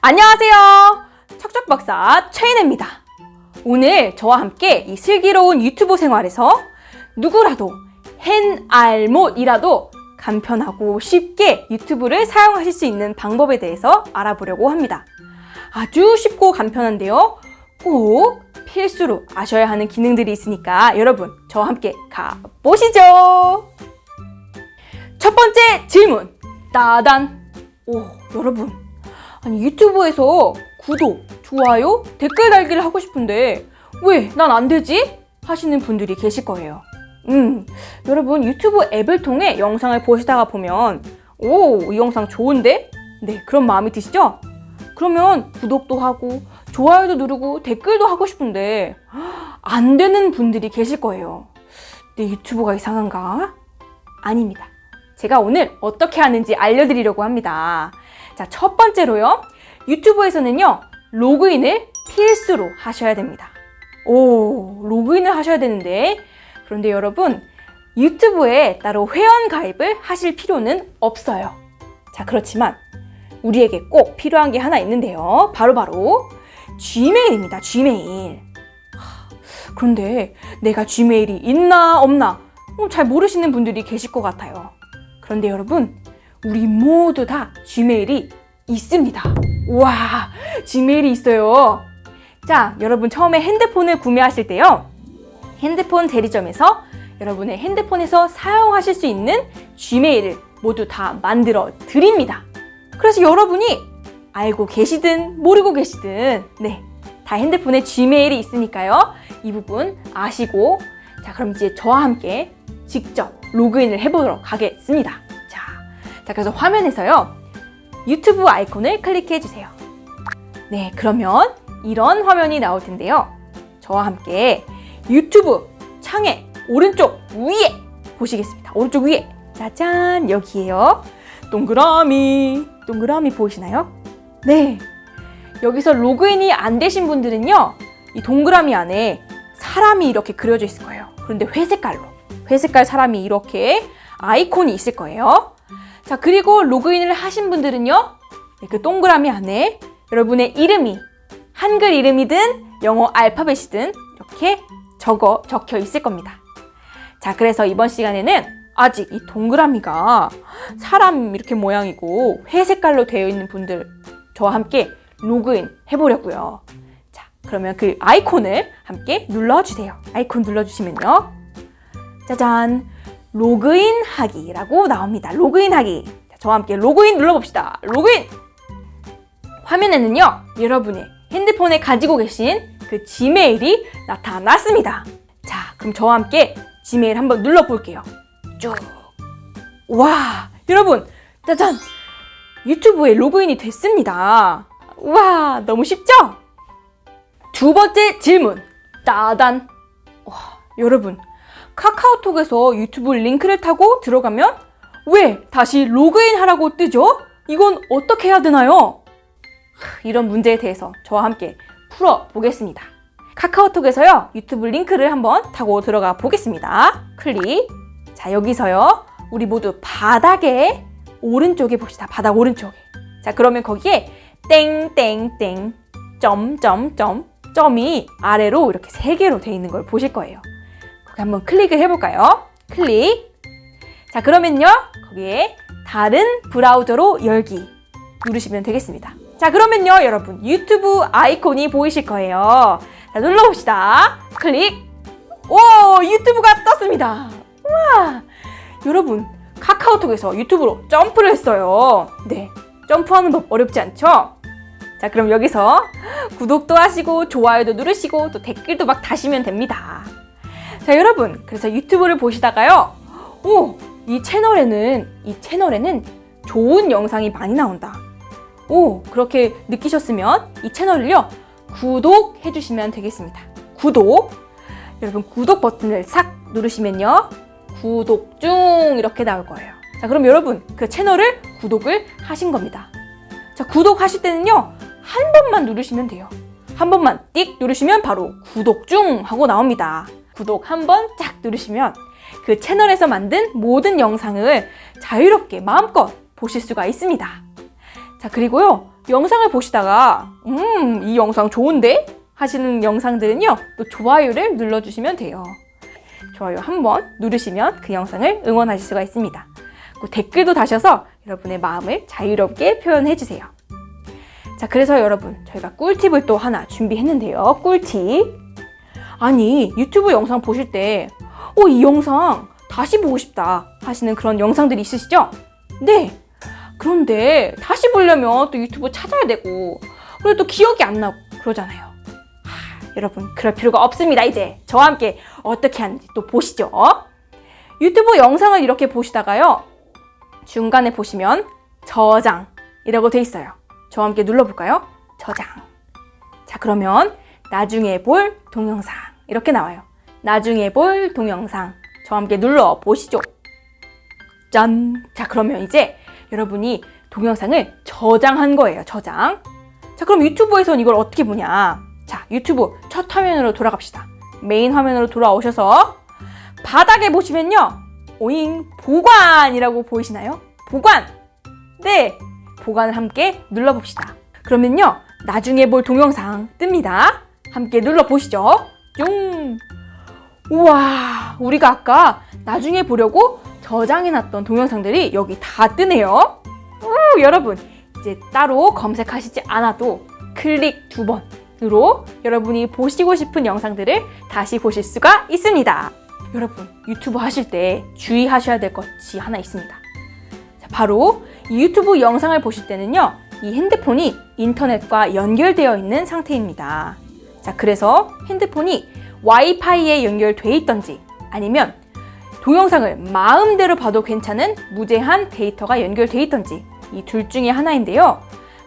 안녕하세요. 척척박사 최인혜입니다. 오늘 저와 함께 이 슬기로운 유튜브 생활에서 누구라도 hen알못이라도 간편하고 쉽게 유튜브를 사용하실 수 있는 방법에 대해서 알아보려고 합니다. 아주 쉽고 간편한데요. 꼭 필수로 아셔야 하는 기능들이 있으니까 여러분 저와 함께 가보시죠. 첫 번째 질문. 따단. 오, 여러분. 아니 유튜브에서 구독, 좋아요, 댓글 달기를 하고 싶은데 왜 난 안 되지? 하시는 분들이 계실 거예요. 음, 여러분 유튜브 앱을 통해 영상을 보시다가 보면 오, 이 영상 좋은데? 네, 그런 마음이 드시죠? 그러면 구독도 하고 좋아요도 누르고 댓글도 하고 싶은데 안 되는 분들이 계실 거예요. 내 유튜브가 이상한가? 아닙니다. 제가 오늘 어떻게 하는지 알려드리려고 합니다. 자, 첫 번째로요. 유튜브에서는요, 로그인을 필수로 하셔야 됩니다. 오, 로그인을 하셔야 되는데, 그런데 여러분, 유튜브에 따로 회원 가입을 하실 필요는 없어요. 자, 그렇지만, 우리에게 꼭 필요한 게 하나 있는데요. 바로바로, Gmail입니다. Gmail. 하, 그런데 내가 Gmail이 있나 없나 어, 잘 모르시는 분들이 계실 것 같아요. 그런데 여러분, 우리 모두 다 Gmail이 있습니다. 와, Gmail이 있어요. 자, 여러분 처음에 핸드폰을 구매하실 때요. 핸드폰 대리점에서 여러분의 핸드폰에서 사용하실 수 있는 Gmail을 모두 다 만들어 드립니다. 그래서 여러분이 알고 계시든 모르고 계시든 네, 다 핸드폰에 Gmail이 있으니까요. 이 부분 아시고 자, 그럼 이제 저와 함께 직접 로그인을 해 보도록 하겠습니다. 자, 자 그래서 화면에서요. 유튜브 아이콘을 클릭해 주세요. 네, 그러면 이런 화면이 나올 텐데요. 저와 함께 유튜브 창의 오른쪽 위에 보시겠습니다. 오른쪽 위에 짜잔 여기에요. 동그라미 동그라미 보이시나요? 네. 여기서 로그인이 안 되신 분들은요. 이 동그라미 안에 사람이 이렇게 그려져 있을 거예요. 그런데 회색깔로 회색깔 사람이 이렇게 아이콘이 있을 거예요. 자, 그리고 로그인을 하신 분들은요. 네, 그 동그라미 안에 여러분의 이름이 한글 이름이든 영어 알파벳이든 이렇게 적어 적혀 있을 겁니다. 자, 그래서 이번 시간에는 아직 이 동그라미가 사람 이렇게 모양이고 회색깔로 되어 있는 분들 저와 함께 로그인 해보려고요. 자, 그러면 그 아이콘을 함께 눌러주세요. 아이콘 눌러주시면요. 짜잔! 로그인 하기라고 나옵니다. 로그인 하기. 자, 저와 함께 로그인 눌러봅시다. 로그인! 화면에는요, 여러분의 핸드폰에 가지고 계신 그 지메일이 나타났습니다. 자, 그럼 저와 함께 지메일 한번 눌러볼게요. 쭉. 와, 여러분, 짜잔! 유튜브에 로그인이 됐습니다. 와, 너무 쉽죠? 두 번째 질문. 따단. 와, 여러분, 카카오톡에서 유튜브 링크를 타고 들어가면 왜 다시 로그인 하라고 뜨죠? 이건 어떻게 해야 되나요? 이런 문제에 대해서 저와 함께 풀어보겠습니다. 카카오톡에서요, 유튜브 링크를 한번 타고 들어가 보겠습니다. 클릭. 자, 여기서요, 우리 모두 바닥에 오른쪽에 봅시다. 바닥 오른쪽에. 자, 그러면 거기에 땡땡땡 점점점 점이 아래로 이렇게 세 개로 돼 있는 걸 보실 거예요. 한번 클릭을 해볼까요? 클릭. 자, 그러면요. 거기에 다른 브라우저로 열기 누르시면 되겠습니다. 자, 그러면요. 여러분, 유튜브 아이콘이 보이실 거예요. 자, 눌러봅시다. 클릭. 오, 유튜브가 떴습니다. 우와. 여러분, 카카오톡에서 유튜브로 점프를 했어요. 네. 점프하는 법 어렵지 않죠? 자, 그럼 여기서 구독도 하시고, 좋아요도 누르시고, 또 댓글도 막 다시면 됩니다. 자, 여러분. 그래서 유튜브를 보시다가요. 오, 이 채널에는, 이 채널에는 좋은 영상이 많이 나온다. 오, 그렇게 느끼셨으면 이 채널을요, 구독해 주시면 되겠습니다. 구독. 여러분, 구독 버튼을 싹 누르시면요. 구독 중 이렇게 나올 거예요. 자, 그럼 여러분, 그 채널을 구독을 하신 겁니다. 자, 구독하실 때는요, 한 번만 누르시면 돼요. 한 번만 띡 누르시면 바로 구독 중 하고 나옵니다. 구독 한 번 쫙 누르시면 그 채널에서 만든 모든 영상을 자유롭게 마음껏 보실 수가 있습니다. 자, 그리고요, 영상을 보시다가 음, 이 영상 좋은데? 하시는 영상들은요. 또 좋아요를 눌러 주시면 돼요. 좋아요 한 번 누르시면 그 영상을 응원하실 수가 있습니다. 그 댓글도 다셔서 여러분의 마음을 자유롭게 표현해 주세요. 자, 그래서 여러분, 저희가 꿀팁을 또 하나 준비했는데요. 꿀팁. 아니, 유튜브 영상 보실 때, 어, 이 영상 다시 보고 싶다 하시는 그런 영상들이 있으시죠? 네. 그런데 다시 보려면 또 유튜브 찾아야 되고, 그리고 또 기억이 안 나고 그러잖아요. 하, 여러분, 그럴 필요가 없습니다, 이제. 저와 함께 어떻게 하는지 또 보시죠. 유튜브 영상을 이렇게 보시다가요. 중간에 보시면 저장이라고 돼 있어요. 저와 함께 눌러볼까요? 저장. 자, 그러면 나중에 볼 동영상. 이렇게 나와요. 나중에 볼 동영상. 저와 함께 눌러 보시죠. 짠! 자, 그러면 이제 여러분이 동영상을 저장한 거예요. 저장. 자, 그럼 유튜브에선 이걸 어떻게 보냐? 자, 유튜브 첫 화면으로 돌아갑시다. 메인 화면으로 돌아오셔서 바닥에 보시면요. 오잉, 보관이라고 보이시나요? 보관! 네! 보관을 함께 눌러봅시다. 그러면요. 나중에 볼 동영상 뜹니다. 함께 눌러보시죠. 뿅! 우와, 우리가 아까 나중에 보려고 저장해놨던 동영상들이 여기 다 뜨네요. 우, 여러분, 이제 따로 검색하시지 않아도 클릭 두 번으로 여러분이 보시고 싶은 영상들을 다시 보실 수가 있습니다. 여러분, 유튜브 하실 때 주의하셔야 될 것이 하나 있습니다. 자, 바로 이 유튜브 영상을 보실 때는요, 이 핸드폰이 인터넷과 연결되어 있는 상태입니다. 자, 그래서 핸드폰이 와이파이에 연결돼 있던지 아니면 동영상을 마음대로 봐도 괜찮은 무제한 데이터가 연결돼 있던지 이 둘 중에 하나인데요.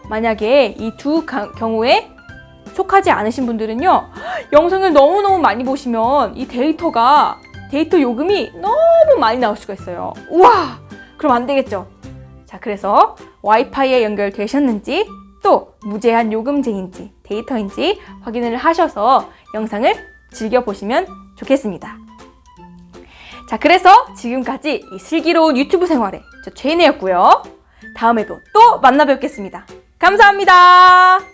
만약에 이 두 경우에 속하지 않으신 분들은요, 영상을 너무너무 많이 보시면 이 데이터가, 데이터 요금이 너무 많이 나올 수가 있어요. 우와! 그럼 안 되겠죠? 자, 그래서 와이파이에 연결되셨는지 또 무제한 요금제인지 데이터인지 확인을 하셔서 영상을 즐겨보시면 좋겠습니다. 자, 그래서 지금까지 이 슬기로운 유튜브 생활의 저 제이네였고요. 다음에도 또 만나 뵙겠습니다. 감사합니다.